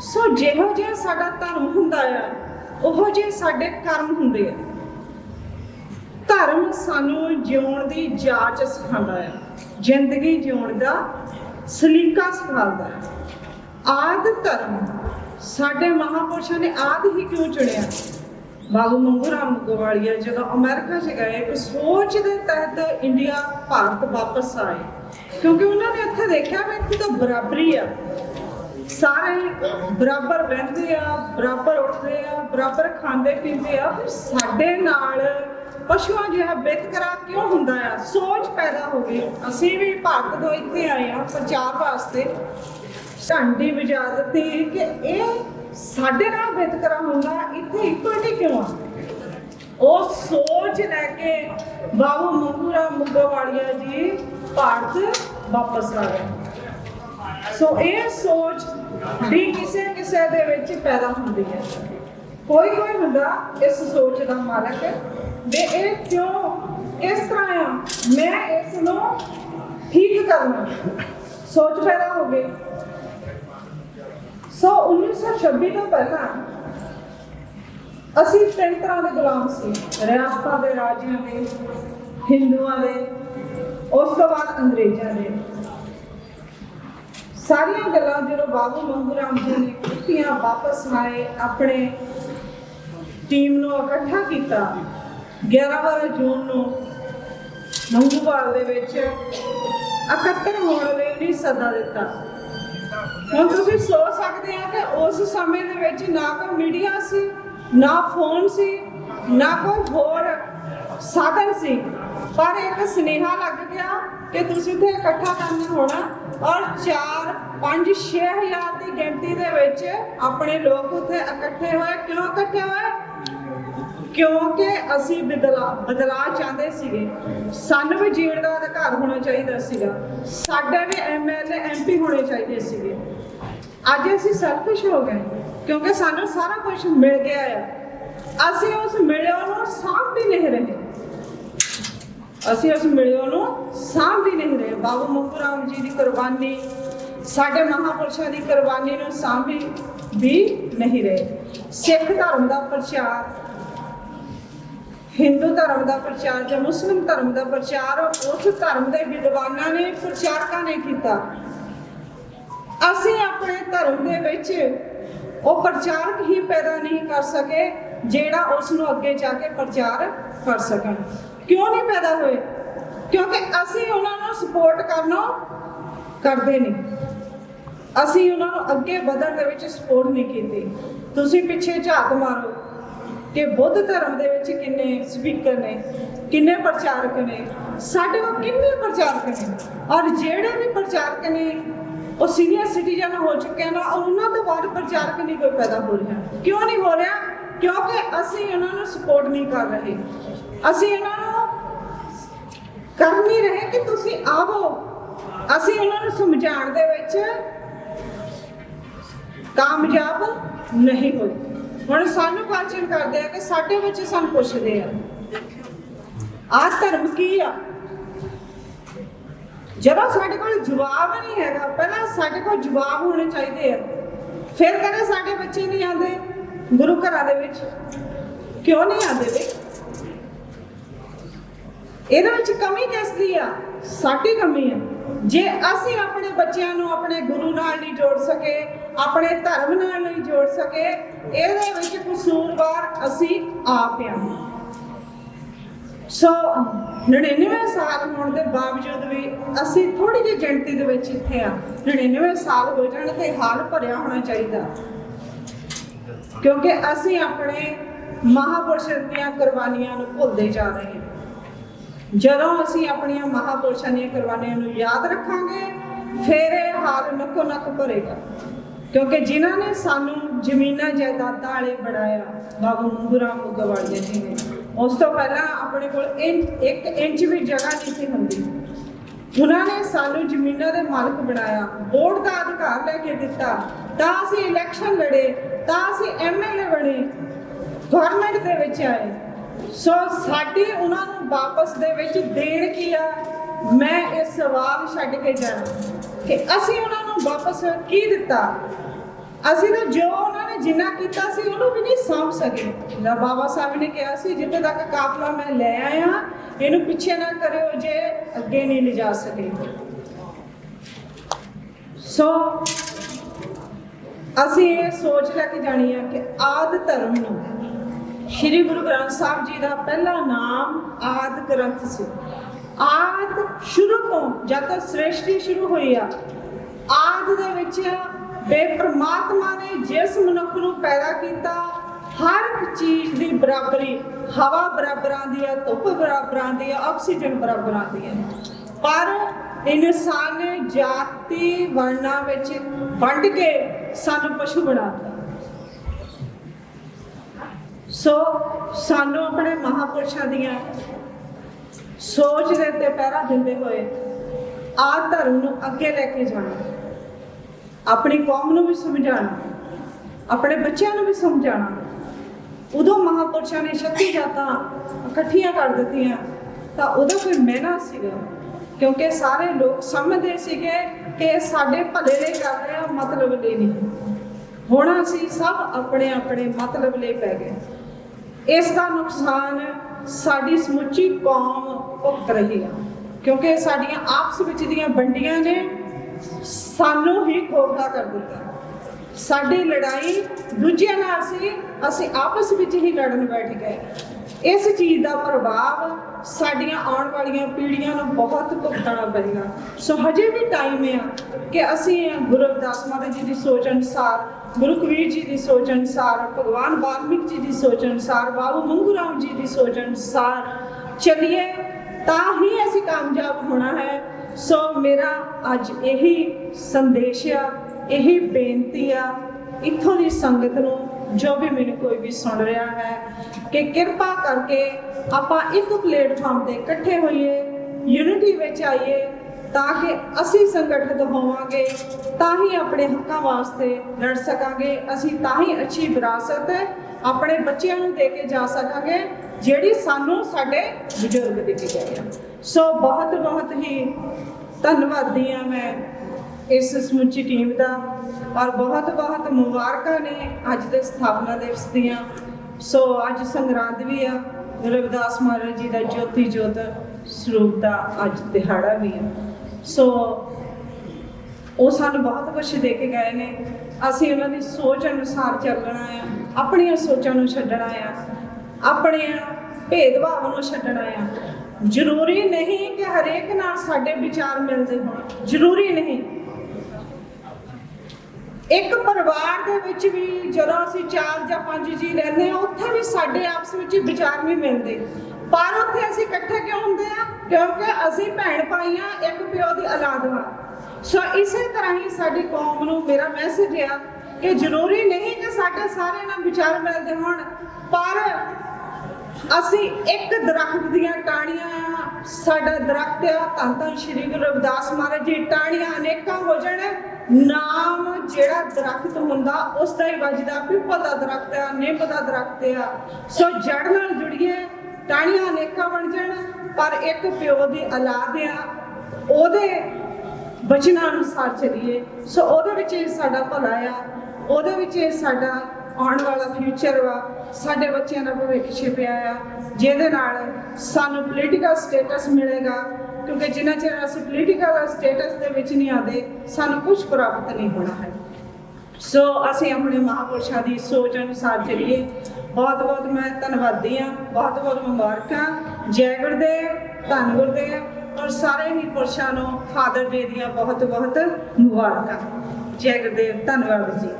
ਸੋ ਜਿਹੋ ਜਿਹਾ ਸਾਡਾ ਧਰਮ ਹੁੰਦਾ ਆ, ਉਹੋ ਜਿਹੇ ਸਾਡੇ ਕਰਮ ਹੁੰਦੇ ਆ। ਧਰਮ ਸਾਨੂੰ ਜਿਉਣ ਦੀ ਜਾਚ ਸਿਖਾਉਂਦਾ ਹੈ ਜ਼ਿੰਦਗੀ ਜਿਉਣ ਦਾ ਸਲੀਕਾ ਸਿਖਾਉਂਦਾ ਆਦ ਧਰਮ ਸਾਡੇ ਮਹਾਪੁਰਸ਼ਾਂ ਨੇ ਆਦ ਹੀ ਕਿਉਂ ਚੁਣਿਆ? ਬਾਬੂ ਮੰਗੂ ਰਾਮ ਗਵਾਲੀਆ ਜਦੋਂ ਅਮਰੀਕਾ 'ਚ ਗਏ, ਇੱਕ ਸੋਚ ਦੇ ਤਹਿਤ ਇੰਡੀਆ, ਭਾਰਤ ਵਾਪਸ ਆਏ। ਕਿਉਂਕਿ ਉਹਨਾਂ ਨੇ ਇੱਥੇ ਦੇਖਿਆ ਵੀ ਇੱਥੇ ਤਾਂ ਬਰਾਬਰੀ ਆ। ਸਾਰੇ ਬਰਾਬਰ ਬਹਿੰਦੇ ਆ, ਬਰਾਬਰ ਉੱਠਦੇ ਆ, ਬਰਾਬਰ ਖਾਂਦੇ ਪੀਂਦੇ ਆ, ਫਿਰ ਸਾਡੇ ਨਾਲ ਪਸ਼ੂਆਂ ਜਿਹਾ ਵਿਤਕਰਾ ਕਿਉਂ ਹੁੰਦਾ ਆ? ਸੋਚ ਪੈਦਾ ਹੋ ਗਈ। ਅਸੀਂ ਵੀ ਭਾਰਤ ਤੋਂ ਇੱਥੇ ਆਏ ਆ ਪ੍ਰਚਾਰ ਵਾਸਤੇ। ਝੰਡੀ ਵਜਾ ਦਿੱਤੀ ਕਿ ਇਹ ਸਾਡੇ ਨਾਲ ਵਿਤਕਰਾ ਹੁੰਦਾ, ਇੱਥੇ ਇਕੁਇਟੀ ਕਿਉਂ ਆ? ਉਹ ਸੋਚ ਲੈ ਕੇ ਬਾਬੂ ਮੰਗੂਰਾ ਮੁੱਗਵਾਲੀਆ ਜੀ ਭਾਰਤ ਵਾਪਸ ਆ ਗਏ। ਸੋ ਇਹ ਸੋਚ ਵੀ ਕਿਸੇ ਕਿਸੇ ਦੇ ਵਿੱਚ ਪੈਦਾ ਹੁੰਦੀ ਹੈ। ਕੋਈ ਕੋਈ ਹੁੰਦਾ ਇਸ ਸੋਚ ਦਾ ਮਾਲਕ ਵੀ ਇਹ ਕਿਉਂ, ਕਿਸ ਤਰ੍ਹਾਂ ਆ? ਮੈਂ ਇਸ ਨੂੰ ਠੀਕ ਕਰਨਾ ਸੋਚ ਪੈਦਾ ਹੋ ਗਈ। ਸੋ 1926 ਤੋਂ ਪਹਿਲਾਂ ਅਸੀਂ ਤਿੰਨ ਤਰ੍ਹਾਂ ਦੇ ਗੁਲਾਮ ਸੀ। ਰਿਆਸਤਾਂ ਦੇ ਰਾਜਿਆਂ ਦੇ, ਹਿੰਦੂਆਂ ਦੇ, ਉਸ ਤੋਂ ਬਾਅਦ ਅੰਗਰੇਜ਼ਾਂ ਦੇ। ਸਾਰੀਆਂ ਗੱਲਾਂ ਜਦੋਂ ਬਾਬੂ ਮੰਗੂ ਰਾਮ ਜੀ ਨੇ ਕੁੱਤੀਆਂ ਵਾਪਸ ਆਏ, ਆਪਣੇ ਟੀਮ ਨੂੰ ਇਕੱਠਾ ਕੀਤਾ 11 ਵਾਰ ਜੂਨ ਨੂੰ ਮੰਗੂਵਾਲ ਦੇ ਵਿੱਚ ਇਕੱਤਰ ਹੋਣ ਲਈ ਨਹੀਂ ਸੱਦਾ ਦਿੱਤਾ। ਹੁਣ ਤੁਸੀਂ ਸੋਚ ਸਕਦੇ ਆ ਕਿ ਉਸ ਸਮੇਂ ਦੇ ਵਿੱਚ ਨਾ ਕੋਈ ਮੀਡੀਆ ਸੀ, ਨਾ ਫੋਨ ਸੀ, ਨਾ ਕੋਈ ਹੋਰ ਸਾਧਨ ਸੀ, ਪਰ ਇੱਕ ਸੁਨੇਹਾ ਲੱਗ ਗਿਆ ਕਿ ਤੁਸੀਂ ਇੱਥੇ ਇਕੱਠਾ ਕਰਨਾ ਹੋਣਾ ਔਰ 4 5 6000 ਦੀ ਗਿਣਤੀ ਦੇ ਵਿੱਚ ਆਪਣੇ ਲੋਕ ਉੱਥੇ ਇਕੱਠੇ ਹੋਏ। ਕਿਉਂ ਇਕੱਠੇ ਹੋਏ? ਕਿਉਂਕਿ ਅਸੀਂ ਬਦਲਾ ਬਦਲਾ ਚਾਹੁੰਦੇ ਸੀਗੇ। ਸਾਨੂੰ ਵੀ ਜੀਣ ਦਾ ਅਧਿਕਾਰ ਹੋਣਾ ਚਾਹੀਦਾ ਸੀਗਾ। ਸਾਡੇ ਵੀ ਐਮਐਲਏ ਐਮਪੀ ਹੋਣੇ ਚਾਹੀਦੇ ਸੀਗੇ। ਅੱਜ ਅਸੀਂ ਸੈਲਫਿਸ਼ ਹੋ ਗਏ, ਕਿਉਂਕਿ ਸਾਨੂੰ ਸਾਰਾ ਕੁਝ ਮਿਲ ਗਿਆ ਆ। ਅਸੀਂ ਉਸ ਮਿਲਿਆ ਨੂੰ ਸਾਂਭ ਵੀ ਨਹੀਂ ਰਹੇ। ਅਸੀਂ ਉਸ ਮਿਲਿਓ ਨੂੰ ਸਾਂਭ ਵੀ ਨਹੀਂ ਰਹੇ ਬਾਬੂ ਮੁਕਤ ਰਾਮ ਜੀ ਦੀ ਕੁਰਬਾਨੀ, ਸਾਡੇ ਮਹਾਪੁਰਸ਼ਾਂ ਦੀ ਕੁਰਬਾਨੀ ਨੂੰ ਸਾਂਭੀ ਵੀ ਨਹੀਂ ਰਹੇ। ਸਿੱਖ ਧਰਮ ਦਾ ਪ੍ਰਚਾਰ, ਹਿੰਦੂ ਧਰਮ ਦਾ ਪ੍ਰਚਾਰ ਜਾਂ ਮੁਸਲਿਮ ਧਰਮ ਦਾ ਪ੍ਰਚਾਰ, ਉਸ ਧਰਮ ਦੇ ਵਿਦਵਾਨਾਂ ਨੇ, ਪ੍ਰਚਾਰਕਾਂ ਨੇ ਕੀਤਾ। ਅਸੀਂ ਆਪਣੇ ਧਰਮ ਦੇ ਵਿੱਚ ਉਹ ਪ੍ਰਚਾਰਕ ਹੀ ਪੈਦਾ ਨਹੀਂ ਕਰ ਸਕੇ। ਜਿਹੜਾ ਉਸ ਨੂੰ ਅੱਗੇ ਜਾ ਕੇ ਪ੍ਰਚਾਰ ਕਰ ਸਕਣ। ਕਿਉਂ ਨਹੀਂ ਪੈਦਾ ਹੋਏ? ਕਿਉਂਕਿ ਅਸੀਂ ਉਹਨਾਂ ਨੂੰ ਸਪੋਰਟ ਕਰਨਾ ਕਰਦੇ ਨਹੀਂ। ਅਸੀਂ ਉਹਨਾਂ ਨੂੰ ਅੱਗੇ ਵਧਣ ਦੇ ਵਿੱਚ ਸਪੋਰਟ ਨਹੀਂ ਕੀਤੀ। ਤੁਸੀਂ ਪਿੱਛੇ ਝਾਤ ਮਾਰੋ ਕਿ ਬੁੱਧ ਧਰਮ ਦੇ ਵਿੱਚ ਕਿੰਨੇ ਸਪੀਕਰ ਨੇ, ਕਿੰਨੇ ਪ੍ਰਚਾਰਕ ਨੇ, ਸਾਡੇ ਕੋਲ ਕਿੰਨੇ ਪ੍ਰਚਾਰਕ ਨੇ? ਔਰ ਜਿਹੜੇ ਵੀ ਪ੍ਰਚਾਰਕ ਨੇ, ਉਹ ਸੀਨੀਅਰ ਸਿਟੀਜ਼ਨ ਹੋ ਚੁੱਕੇ ਨੇ ਔਰ ਉਹਨਾਂ ਤੋਂ ਬਾਅਦ ਪ੍ਰਚਾਰਕ ਨਹੀਂ ਕੋਈ ਪੈਦਾ ਹੋ ਰਿਹਾ। ਕਿਉਂ ਨਹੀਂ ਹੋ ਰਿਹਾ? ਕਿਉਂਕਿ ਅਸੀਂ ਉਹਨਾਂ ਨੂੰ ਸਪੋਰਟ ਨਹੀਂ ਕਰ ਰਹੇ। ਅਸੀਂ ਇਹਨਾਂ ਨੂੰ ਕਰ ਨਹੀਂ ਰਹੇ ਕਿ ਤੁਸੀਂ ਆਵੋ। ਅਸੀਂ ਉਹਨਾਂ ਨੂੰ ਸਮਝਾਉਣ ਦੇ ਵਿੱਚ ਕਾਮਯਾਬ ਨਹੀਂ ਹੋਏ। ਹੁਣ ਸਾਨੂੰ ਕੁਐਸਚਨ ਕਰਦੇ ਆ ਕਿ ਸਾਡੇ ਵਿੱਚ ਸਾਨੂੰ ਪੁੱਛਦੇ ਆ, ਆਹ ਧਰਮ ਕੀ ਆ? ਜਦੋਂ ਸਾਡੇ ਕੋਲ ਜਵਾਬ ਨਹੀਂ ਹੈਗਾ, ਪਹਿਲਾਂ ਸਾਡੇ ਕੋਲ ਜਵਾਬ ਹੋਣੇ ਚਾਹੀਦੇ ਆ। ਫਿਰ ਕਹਿੰਦੇ ਸਾਡੇ ਬੱਚੇ ਨਹੀਂ ਆਉਂਦੇ। ਗੁਰੂ ਘਰਾਂ ਦੇ ਵਿੱਚ ਕਿਉਂ ਨਹੀਂ ਆਉਂਦੇ ਵੇ? ਇਹਦੇ ਵਿੱਚ ਕਮੀ ਕਿਸ ਦੀ ਆ? ਸਾਡੀ ਕਮੀ ਆ। ਜੇ ਅਸੀਂ ਆਪਣੇ ਬੱਚਿਆਂ ਨੂੰ ਆਪਣੇ ਗੁਰੂ ਨਾਲ ਨਹੀਂ ਜੋੜ ਸਕੇ, ਆਪਣੇ ਧਰਮ ਨਾਲ ਨਹੀਂ ਜੋੜ ਸਕੇ, ਇਹਦੇ ਵਿੱਚ ਕਸੂਰਵਾਰ ਅਸੀਂ ਆਪ ਆ। ਸੋ 99 ਸਾਲ ਹੋਣ ਦੇ ਬਾਵਜੂਦ ਵੀ ਅਸੀਂ ਥੋੜੀ ਜਿਹੀ ਗਿਣਤੀ ਦੇ ਵਿੱਚ ਇੱਥੇ ਆ। 99 ਸਾਲ ਹੋ ਜਾਣ ਤੇ ਹਾਲ ਭਰਿਆ ਹੋਣਾ ਚਾਹੀਦਾ। ਕਿਉਂਕਿ ਅਸੀਂ ਆਪਣੇ ਮਹਾਪੁਰਸ਼ਾਂ ਦੀਆਂ ਕੁਰਬਾਨੀਆਂ ਨੂੰ ਭੁੱਲਦੇ ਜਾ ਰਹੇ ਹਾਂ। ਜਦੋਂ ਅਸੀਂ ਆਪਣੀਆਂ ਮਹਾਪੁਰਸ਼ਾਂ ਦੀਆਂ ਕੁਰਬਾਨੀਆਂ ਨੂੰ ਯਾਦ ਰੱਖਾਂਗੇ, ਫਿਰ ਇਹ ਹਾਲ ਨੱਕੋ ਨੱਕ ਭਰੇਗਾ। ਕਿਉਂਕਿ ਜਿਨ੍ਹਾਂ ਨੇ ਸਾਨੂੰ ਜ਼ਮੀਨਾਂ, ਜਾਇਦਾਦਾਂ ਵਾਲੇ ਬਣਾਇਆ, ਬਾਬਾ ਮੰਗੂਰਾ ਮੁਗਵਾਲੀਆ ਜੀ ਨੇ, ਉਸ ਤੋਂ ਪਹਿਲਾਂ ਆਪਣੇ ਕੋਲ ਇੰਚ- ਇੱਕ ਇੰਚ ਵੀ ਜਗ੍ਹਾ ਨਹੀਂ ਸੀ ਹੁੰਦੀ। ਉਹਨਾਂ ਨੇ ਸਾਨੂੰ ਜ਼ਮੀਨਾਂ ਦੇ ਮਾਲਕ ਬਣਾਇਆ ਵੋਟ ਦਾ ਅਧਿਕਾਰ ਲੈ ਕੇ ਦਿੱਤਾ, ਤਾਂ ਅਸੀਂ ਇਲੈਕਸ਼ਨ ਲੜੇ ਤਾਂ ਅਸੀਂ ਐਮਐਲਏ ਬਣੇ ਗਵਰਨਮੈਂਟ ਦੇ ਵਿੱਚ ਆਏ। ਸੋ ਸਾਡੀ ਉਹਨਾਂ ਨੂੰ ਵਾਪਸ ਦੇ ਵਿੱਚ ਦੇਣ ਕੀ ਆ? ਮੈਂ ਇਹ ਸਵਾਲ ਛੱਡ ਕੇ ਜਾਣਾ। ਕਿ ਅਸੀਂ ਉਹਨਾਂ ਨੂੰ ਵਾਪਸ ਕੀ ਦਿੱਤਾ? ਅਸੀਂ ਤਾਂ ਜੋ ਉਹਨਾਂ ਨੇ ਜਿੰਨਾ ਕੀਤਾ ਸੀ, ਉਹਨੂੰ ਵੀ ਨਹੀਂ ਸਾਂਭ ਸਕੇ। ਜਾਂ ਬਾਬਾ ਸਾਹਿਬ ਨੇ ਕਿਹਾ ਸੀ, ਜਿੱਥੇ ਤੱਕ ਕਾਫਲਾ ਮੈਂ ਲੈ ਆਇਆ, ਇਹਨੂੰ ਪਿੱਛੇ ਨਾ ਕਰਿਓ ਜੇ ਅੱਗੇ ਨਹੀਂ ਲਿਜਾ ਸਕੇ। ਸੋ ਅਸੀਂ ਇਹ ਸੋਚ ਲੈ ਕੇ ਜਾਣੀ ਆ ਕਿ ਆਦ ਧਰਮ ਨੂੰ ਸ਼੍ਰੀ ਗੁਰੂ ਗ੍ਰੰਥ ਸਾਹਿਬ ਜੀ ਦਾ ਪਹਿਲਾ ਨਾਮ ਆਦ ਗ੍ਰੰਥ ਸੀ। ਆਦ ਸ਼ੁਰੂ ਤੋਂ ਜਦ ਤੱਕ ਸ੍ਰਿਸ਼ਟੀ ਸ਼ੁਰੂ ਹੋਈ ਆ, ਆਦ ਦੇ ਵਿੱਚ ਬੇ ਪ੍ਰਮਾਤਮਾ ਨੇ ਜਿਸ ਮਨੁੱਖ ਨੂੰ ਪੈਦਾ ਕੀਤਾ, ਹਰ ਇੱਕ ਚੀਜ਼ ਦੀ ਬਰਾਬਰੀ, ਹਵਾ ਬਰਾਬਰਾਂ ਦੀ ਹੈ ਧੁੱਪ ਬਰਾਬਰਾਂ ਦੀ ਹੈ ਆਕਸੀਜਨ ਬਰਾਬਰਾਂ ਦੀ ਹੈ ਪਰ ਇਨਸਾਨ ਨੇ ਜਾਤੀ ਵਰਨਾ ਵਿੱਚ ਵੰਡ ਕੇ ਸਾਨੂੰ ਪਸ਼ੂ ਬਣਾਤਾ ਸੋ ਸਾਨੂੰ ਆਪਣੇ ਮਹਾਪੁਰਸ਼ਾਂ ਦੀਆਂ ਸੋਚ ਦੇ ਉੱਤੇ ਪਹਿਰਾ ਦਿੰਦੇ ਹੋਏ ਆ ਧਰਮ ਨੂੰ ਅੱਗੇ ਲੈ ਕੇ ਜਾਣਾ, ਆਪਣੀ ਕੌਮ ਨੂੰ ਵੀ ਸਮਝਾਉਣਾ, ਆਪਣੇ ਬੱਚਿਆਂ ਨੂੰ ਵੀ ਸਮਝਾਉਣਾ। ਉਦੋਂ ਮਹਾਪੁਰਸ਼ਾਂ ਨੇ ਸ਼ਕਤੀ ਜਾਤਾਂ ਇਕੱਠੀਆਂ ਕਰ ਦਿੱਤੀਆਂ ਤਾਂ ਉਹਦਾ ਕੋਈ ਮਹਿਨਾ ਸੀਗਾ। ਕਿਉਂਕਿ ਸਾਰੇ ਲੋਕ ਸਮਝਦੇ ਸੀਗੇ ਕਿ ਸਾਡੇ ਭਲੇ ਲਈ ਕਰ ਰਹੇ ਆ, ਮਤਲਬ ਲਈ ਨਹੀਂ। ਹੁਣ ਅਸੀਂ ਸਭ ਆਪਣੇ ਆਪਣੇ ਮਤਲਬ ਲਈ ਪੈ ਗਏ। ਇਸ ਦਾ ਨੁਕਸਾਨ ਸਾਡੀ ਸਮੁੱਚੀ ਕੌਮ ਭੁਗਤ ਰਹੀ ਆ। ਕਿਉਂਕਿ ਸਾਡੀਆਂ ਆਪਸ ਵਿੱਚ ਦੀਆਂ ਵੰਡੀਆਂ ਨੇ ਸਾਨੂੰ ਹੀ ਖੋਖਲਾ ਕਰ ਦਿੱਤਾ। ਸਾਡੀ ਲੜਾਈ ਦੂਜਿਆਂ ਨਾਲ ਸੀ, ਅਸੀਂ ਆਪਸ ਵਿੱਚ ਹੀ ਲੜਨ ਬੈਠ ਗਏ। ਇਸ ਚੀਜ਼ ਦਾ ਪ੍ਰਭਾਵ ਸਾਡੀਆਂ ਆਉਣ ਵਾਲੀਆਂ ਪੀੜ੍ਹੀਆਂ ਨੂੰ ਬਹੁਤ ਭੁਗਤਣਾ ਪਏਗਾ ਸੋ ਹਜੇ ਵੀ ਟਾਈਮ ਹੈ ਕਿ ਅਸੀਂ ਗੁਰੂ ਰਵਿਦਾਸ ਮਹਾਰਾਜ ਜੀ ਦੀ ਸੋਚ ਅਨੁਸਾਰ, ਗੁਰੂ ਕਬੀਰ ਜੀ ਦੀ ਸੋਚ ਅਨੁਸਾਰ, ਭਗਵਾਨ ਵਾਲਮੀਕ ਜੀ ਦੀ ਸੋਚ ਅਨੁਸਾਰ, ਬਾਬੂ ਮੰਗੂ ਰਾਮ ਜੀ ਦੀ ਸੋਚ ਅਨੁਸਾਰ ਚੱਲੀਏ, ਤਾਂ ਹੀ ਅਸੀਂ ਕਾਮਯਾਬ ਹੋਣਾ ਹੈ। ਸੋ ਮੇਰਾ ਅੱਜ ਇਹੀ ਸੰਦੇਸ਼ ਆ, ਇਹੀ ਬੇਨਤੀ ਆ, ਇੱਥੋਂ ਦੀ ਸੰਗਤ ਨੂੰ ਜੋ ਵੀ ਮੈਨੂੰ ਕੋਈ ਵੀ ਸੁਣ ਰਿਹਾ ਹੈ ਕਿ ਕਿਰਪਾ ਕਰਕੇ ਆਪਾਂ ਇੱਕ ਪਲੇਟਫਾਰਮ ਤੇ ਇਕੱਠੇ ਹੋਈਏ ਯੂਨਿਟੀ ਵਿੱਚ ਆਈਏ, ਤਾਂ ਕਿ ਅਸੀਂ ਸੰਗਠਿਤ ਹੋਵਾਂਗੇ, ਤਾਂ ਹੀ ਆਪਣੇ ਹੱਕਾਂ ਵਾਸਤੇ ਲੜ ਸਕਾਂਗੇ, ਅਸੀਂ ਤਾਂ ਹੀ ਅੱਛੀ ਵਿਰਾਸਤ ਆਪਣੇ ਬੱਚਿਆਂ ਨੂੰ ਦੇ ਕੇ ਜਾ ਸਕਾਂਗੇ, ਜਿਹੜੀ ਸਾਨੂੰ ਸਾਡੇ ਬਜ਼ੁਰਗ ਦੇ ਕੇ ਗਏ ਸੋ ਬਹੁਤ ਬਹੁਤ ਹੀ ਧੰਨਵਾਦੀ ਆ ਮੈਂ ਇਸ ਸਮੁੱਚੀ ਟੀਮ ਦਾ। ਔਰ ਬਹੁਤ ਬਹੁਤ ਮੁਬਾਰਕਾਂ ਨੇ ਅੱਜ ਦੇ ਸਥਾਪਨਾ ਦਿਵਸ ਦੀਆਂ। ਸੋ ਅੱਜ ਸੰਗਰਾਂਦ ਵੀ ਆ। ਰਵਿਦਾਸ ਮਹਾਰਾਜ ਜੀ ਦਾ ਜੋਤੀ ਜੋਤ ਸਰੂਪ ਦਾ ਅੱਜ ਦਿਹਾੜਾ ਵੀ ਆ। ਸੋ ਉਹ ਸਾਨੂੰ ਬਹੁਤ ਕੁਝ ਦੇ ਕੇ ਗਏ ਨੇ। ਅਸੀਂ ਉਹਨਾਂ ਦੀ ਸੋਚ ਅਨੁਸਾਰ ਚੱਲਣਾ ਆ, ਆਪਣੀਆਂ ਸੋਚਾਂ ਨੂੰ ਛੱਡਣਾ ਆ ਆਪਣੇ ਭੇਦਭਾਵ ਨੂੰ ਛੱਡਣਾ ਆ। ਜ਼ਰੂਰੀ ਨਹੀਂ ਕਿ ਹਰੇਕ ਨਾਲ ਸਾਡੇ ਵਿਚਾਰ ਮਿਲਦੇ ਹੋਣ। ਜ਼ਰੂਰੀ ਨਹੀਂ। ਇੱਕ ਪਰਿਵਾਰ ਦੇ ਵਿੱਚ ਵੀ ਜਦੋਂ ਅਸੀਂ ਚਾਰ ਜਾਂ ਪੰਜ ਜੀ ਰਹਿੰਦੇ ਆ ਉੱਥੇ ਵੀ ਸਾਡੇ ਆਪਸ ਵਿੱਚ ਵਿਚਾਰ ਨਹੀਂ ਮਿਲਦੇ। ਪਰ ਉੱਥੇ ਅਸੀਂ ਇਕੱਠੇ ਕਿਉਂ ਹੁੰਦੇ ਆ ਕਿਉਂਕਿ ਅਸੀਂ ਭੈਣ ਭਾਈਆਂ ਇੱਕ ਪਿਓ ਦੀ ਔਲਾਦ ਵਾਂ ਸੋ ਇਸੇ ਤਰ੍ਹਾਂ ਹੀ ਸਾਡੀ ਕੌਮ ਨੂੰ ਮੇਰਾ ਮੈਸੇਜ ਆ ਕਿ ਜ਼ਰੂਰੀ ਨਹੀਂ ਕਿ ਸਾਡੇ ਸਾਰੇ ਨਾਲ ਵਿਚਾਰ ਮਿਲਦੇ ਹੋਣ, ਪਰ ਅਸੀਂ ਇੱਕ ਦਰਖਤ ਦੀਆਂ ਟਾਹਣੀਆਂ ਆ। ਸਾਡਾ ਦਰਖਤ ਆ ਧੰਨ ਧੰਨ ਸ਼੍ਰੀ ਗੁਰੂ ਰਵਿਦਾਸ ਮਹਾਰਾਜ ਜੀ, ਟਾਹਣੀਆਂ ਅਨੇਕਾਂ ਹੋ ਜਾਣ। ਨਾਮ ਜਿਹੜਾ ਦਰਖਤ ਹੁੰਦਾ, ਉਸ ਦਾ ਹੀ ਵੱਜਦਾ ਪਿੱਪਲ ਦਾ ਦਰਖਤ ਆ ਨਿੰਮ ਦਾ ਦਰਖਤ ਆ। ਸੋ ਜੜ ਨਾਲ ਜੁੜੀਏ, ਟਾਹਣੀਆਂ ਅਨੇਕਾਂ ਬਣ ਜਾਣ, ਪਰ ਇੱਕ ਪਿਓ ਦੀ ਔਲਾਦ ਆ, ਉਹਦੇ ਬਚਨਾਂ ਅਨੁਸਾਰ ਚੱਲੀਏ। ਸੋ ਉਹਦੇ ਵਿੱਚ ਇਹ ਸਾਡਾ ਭਲਾ ਆ, ਉਹਦੇ ਵਿੱਚ ਇਹ ਸਾਡਾ ਆਉਣ ਵਾਲਾ ਫਿਊਚਰ ਵਾ, ਸਾਡੇ ਬੱਚਿਆਂ ਦਾ ਭਵਿੱਖ ਛਿਪਿਆ ਆ, ਜਿਹਦੇ ਨਾਲ ਸਾਨੂੰ ਪੋਲੀਟੀਕਲ ਸਟੇਟਸ ਮਿਲੇਗਾ ਕਿਉਂਕਿ ਜਿੰਨਾ ਚਿਰ ਅਸੀਂ ਪੋਲੀਟੀਕਲ ਸਟੇਟਸ ਦੇ ਵਿੱਚ ਨਹੀਂ ਆਦੇ ਸਾਨੂੰ ਕੁਝ ਪ੍ਰਾਪਤ ਨਹੀਂ ਹੋਣਾ ਹੈ। ਸੋ ਅਸੀਂ ਆਪਣੇ ਮਹਾਪੁਰਸ਼ਾਂ ਦੀ ਸੋਚ ਅਨੁਸਾਰ ਚੱਲੀਏ। ਬਹੁਤ ਬਹੁਤ ਮੈਂ ਧੰਨਵਾਦੀ ਹਾਂ, ਬਹੁਤ ਬਹੁਤ ਮੁਬਾਰਕਾਂ। ਜੈ ਗੁਰਦੇਵ, ਧੰਨ ਗੁਰਦੇਵ ਔਰ ਸਾਰੇ ਹੀ ਪੁਰਸ਼ਾਂ ਨੂੰ ਫਾਦਰ ਡੇ ਦੀਆਂ ਬਹੁਤ ਬਹੁਤ ਮੁਬਾਰਕਾਂ। ਜੈ ਗੁਰਦੇਵ, ਧੰਨਵਾਦ ਜੀ।